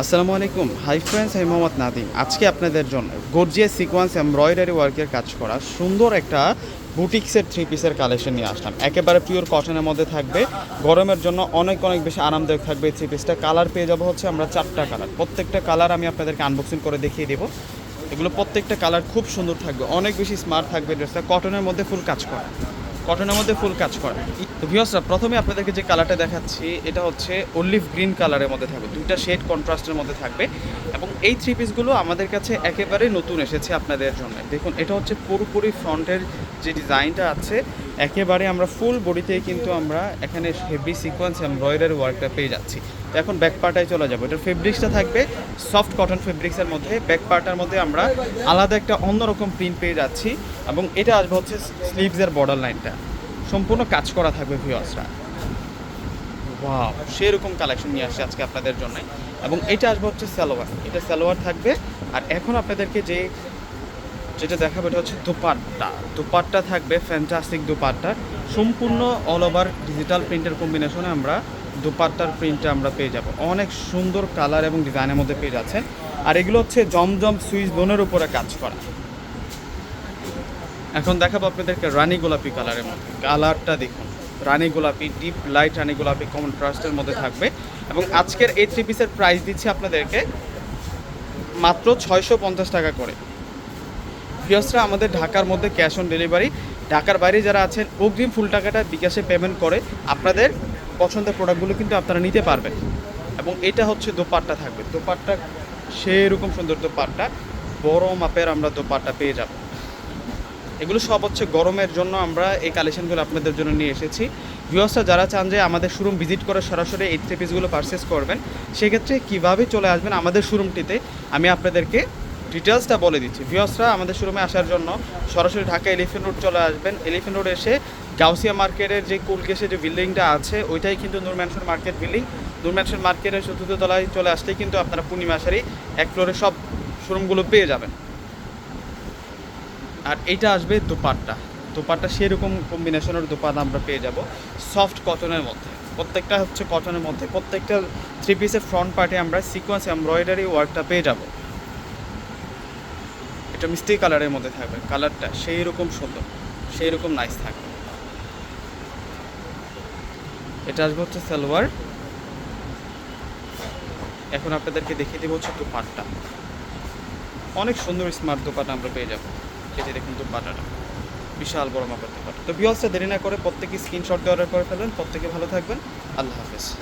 আসসালামু আলাইকুম। Hi friends আমি মোহাম্মদ নাদিম আজকে আপনাদের জন্য গর্জিয়া সিকোয়েন্স এমব্রয়ডারি ওয়ার্কের কাজ করা সুন্দর একটা বুটিক্সের থ্রি পিসের কালেকশন নিয়ে আসলাম। একেবারে পিওর কটনের মধ্যে থাকবে। গরমের জন্য অনেক অনেক বেশি আরামদায়ক থাকবে এই থ্রি পিসটা কালার পেয়ে যাব হচ্ছে আমরা চারটা কালার প্রত্যেকটা কালার আমি আপনাদেরকে আনবক্সিং করে দেখিয়ে দেবো। এগুলো প্রত্যেকটা কালার খুব সুন্দর থাকবে। অনেক বেশি স্মার্ট থাকবে ড্রেসটা কটনের মধ্যে ফুল কাজ করা। কটনের মধ্যে ফুল কাজ করা। তো ভিওসরা প্রথমে আপনাদেরকে যে কালারটা দেখাচ্ছি, এটা হচ্ছে অলিভ গ্রিন কালারের মধ্যে থাকবে। দুইটা শেড কন্ট্রাস্টের মধ্যে থাকবে। এবং এই থ্রি পিসগুলো আমাদের কাছে একেবারে নতুন এসেছে আপনাদের জন্য। দেখুন, এটা হচ্ছে পুরোপুরি ফ্রন্টের যে ডিজাইনটা আছে একেবারে আমরা ফুল বডিতে কিন্তু আমরা এখানে হেভি সিকোয়েন্স এমব্রয়ডারি ওয়ার্কটা পেয়ে যাচ্ছি। তো এখন ব্যাক পার্টায় চলে যাব। এটার ফেব্রিক্সটা থাকবে সফট কটন ফেব্রিক্সের মধ্যে। ব্যাক পার্টার মধ্যে আমরা আলাদা একটা অন্যরকম প্রিন্ট পেয়ে যাচ্ছি এবং এটা আসবে হচ্ছে স্লিভসের বর্ডার লাইনটা সম্পূর্ণ কাজ করা থাকবে ভিউয়ার্সরা ওয়াও সেরকম কালেকশন নিয়ে আসছে আজকে আপনাদের জন্য। এবং এটা আসবে হচ্ছে সালোয়ার। এটা সালোয়ার থাকবে। আর এখন আপনাদেরকে যে যেটা দেখাবো এটা হচ্ছে দুপাট্টা। দুপাট্টা থাকবে ফ্যান্টাস্টিক দুপাট্টা। সম্পূর্ণ অল ওভার ডিজিটাল প্রিন্টের কম্বিনেশনে আমরা দুপাট্টার প্রিন্টটা আমরা পেয়ে যাব। অনেক সুন্দর কালার এবং ডিজাইনের মধ্যে পেয়ে যাচ্ছেন। আর এগুলো হচ্ছে জমজম সুইচ বোনের উপরে কাজ করা। এখন দেখাবো আপনাদেরকে রানী গোলাপি কালারের মধ্যে। কালারটা দেখুন। রানী গোলাপি ডিপ লাইট রানী গোলাপি কন্ট্রাস্টের মধ্যে থাকবে। এবং আজকের এই থ্রি পিসের প্রাইস দিচ্ছি আপনাদেরকে মাত্র ছয়শো পঞ্চাশ টাকা করে। ভিওসরা আমাদের ঢাকার মধ্যে ক্যাশ অন ডেলিভারি ঢাকার বাইরে যারা আছেন, অগ্রিম ফুল টাকাটা বিকাশে পেমেন্ট করে আপনাদের পছন্দের প্রোডাক্টগুলো কিন্তু আপনারা নিতে পারবেন। এবং এটা হচ্ছে দোপাট্টা থাকবে। দোপাট্টা সেরকম সুন্দর দোপাট্টা, বড় মাপের আমরা দোপাট্টা পেয়ে যাব। এগুলো সব হচ্ছে গরমের জন্য আমরা এই কালেকশনগুলো আপনাদের জন্য নিয়ে এসেছি। ভিউয়ার্সরা যারা চান যে আমাদের শোরুম ভিজিট করে সরাসরি এই থ্রি পিসগুলো পারচেস করবেন, সেক্ষেত্রে কীভাবে চলে আসবেন আমাদের শোরুমটিতে আমি আপনাদেরকে ডিটেলসটা বলে দিচ্ছি। ভিউয়ার্সরা আমাদের শোরুমে আসার জন্য সরাসরি ঢাকা এলিফেন্ট রোড চলে আসবেন। এলিফেন্ট রোড এসে গাউসিয়া মার্কেটের যে কুলকেসে যে বিল্ডিংটা আছে, ওইটাই কিন্তু Noor mansion market building Noor mansion মার্কেটের চতুর্থ তলায় চলে আসলেই কিন্তু আপনারা পূর্ণিমাশারি এক ফ্লোরে সব শোরুমগুলো পেয়ে যাবেন। আর এইটা আসবে দুপাট্টা। দুপাট্টা সেরকম কম্বিনেশনের দুপাট্টা আমরা পেয়ে যাব সফট কটনের মধ্যে। প্রত্যেকটা হচ্ছে কটনের মধ্যে। প্রত্যেকটা থ্রি পিসের ফ্রন্ট পার্টে আমরা সিকোয়েন্স এমব্রয়ডারি ওয়ার্কটা পেয়ে যাব। এটা মিষ্টি কালারের মধ্যে থাকবে, কালারটা সেই রকম সুন্দর সেই রকম নাইস থাকবে। এটা আসবে হচ্ছে সালোয়ার। এখন আপনাদেরকে দেখিয়ে দেবো হচ্ছে দুপাট্টা। অনেক সুন্দর স্মার্ট দোপাটা আমরা পেয়ে যাব। এই যে দেখুন দোপাটাটা বিশাল বড় মাপের দোপাটা তো বিয়সটা দেরি না করে প্রত্যেকে স্ক্রিনশট দিয়ে অর্ডার করে ফেলবেন। প্রত্যেকে ভালো থাকবেন। আল্লাহ হাফেজ।